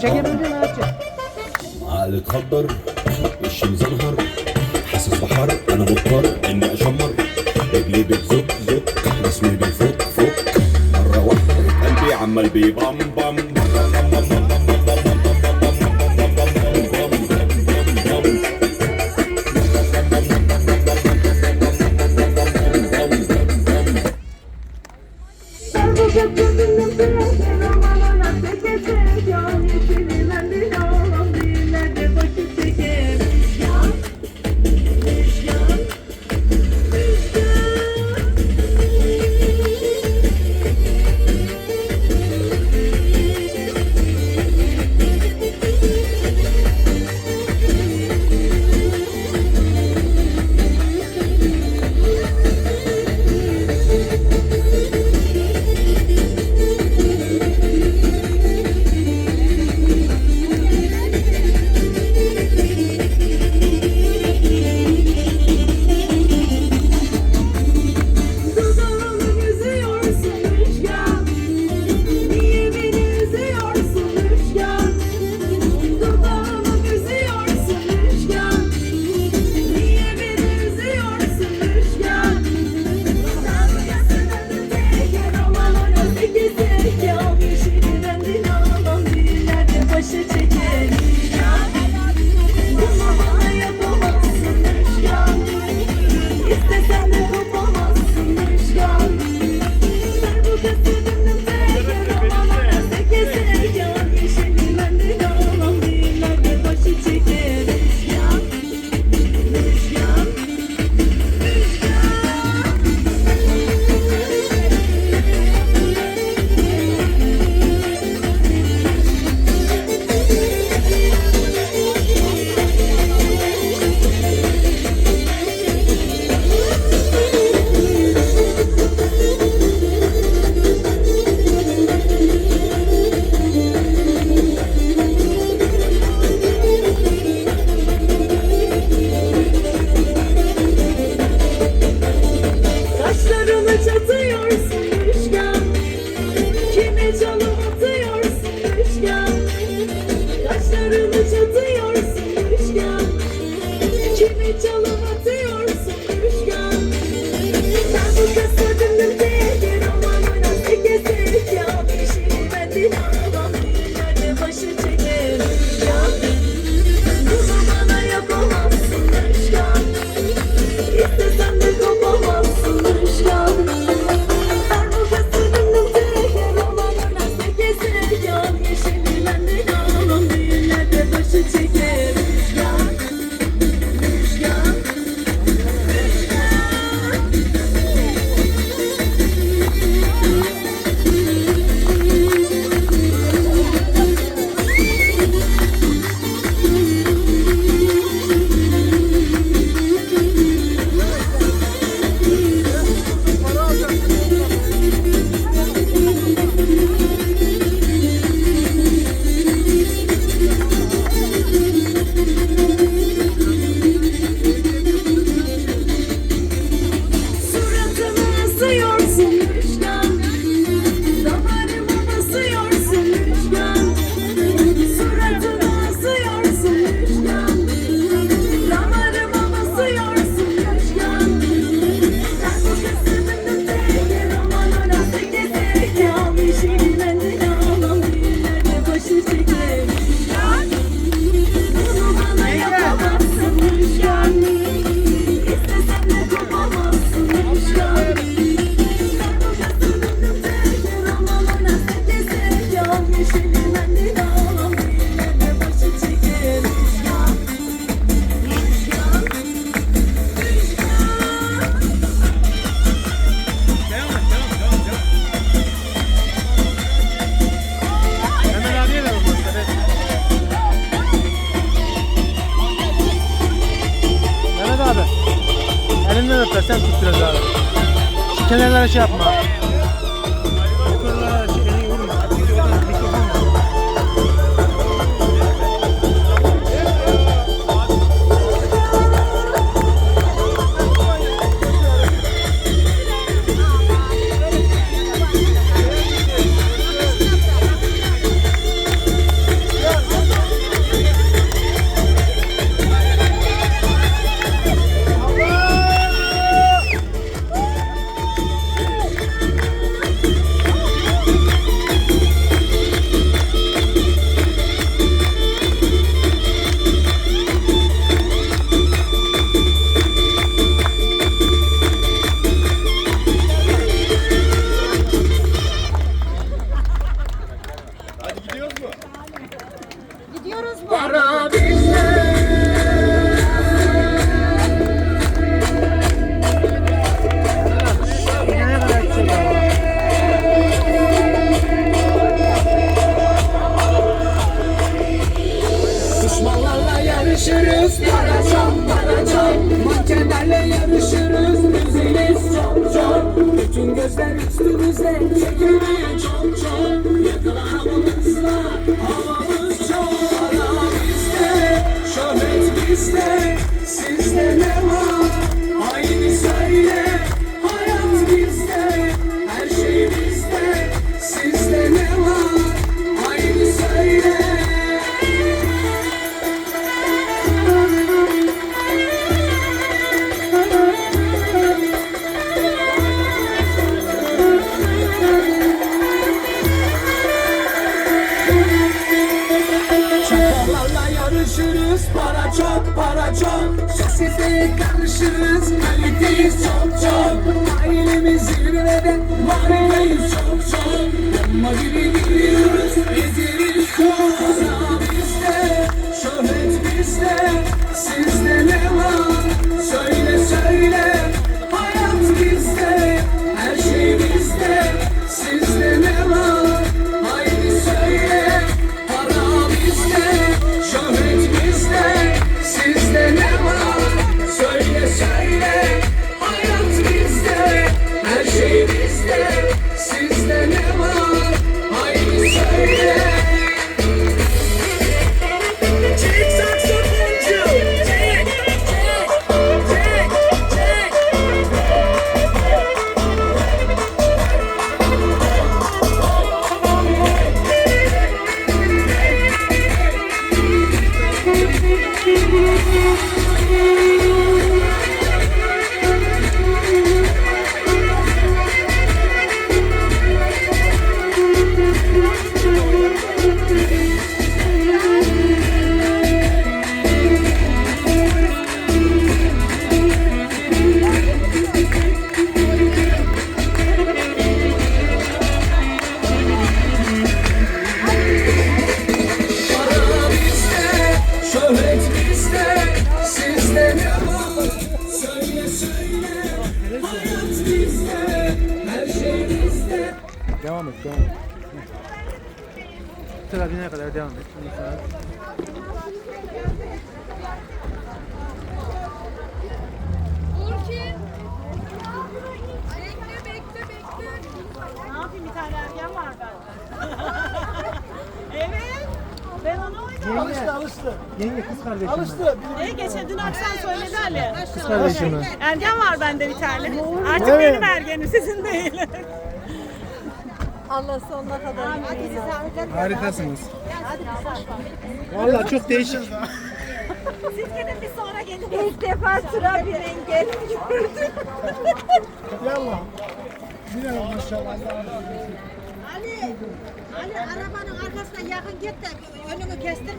شكل عقل اتخدر وشي مزنهر حاسس بحر أنا مضطر إني أشمر. رجلي بتزق زق. اسمي بيفك فك مرة واحدة قلبي عمال بيبمبم. to do. prison tut biraz abi. Şu kenarlara şey yapma. Üstümüzde Çekilmeye çok çok çok para çok. Sosyeteye karışırız Kaliteyiz çok çok. Ailemiz zirvede Varlıkayız çok çok. Bomba gibi gidiyoruz Ezeriz Devam et, devam et. Sıra binene kadar devam et. Bekle bekle bekle. Ne yapayım bir tane ergen var bende. evet. Ben ona oynadım. Alıştı, alıştı. Yenge kız kardeşim. Alıştı. E, geçen dün akşam söyledi Ali. Kız kardeşim. Ergen var bende bir tane. Artık Evet. benim ergenim sizin değil. Allah sonuna kadar. Harikasınız. Vallahi çok değişik. Siz gidin bir sonra gelin. İlk defa sıra binen gelin gördüm. Yallah. Binelim maşallah. Ali, Ali arabanın arkasına yakın git de önünü kestir.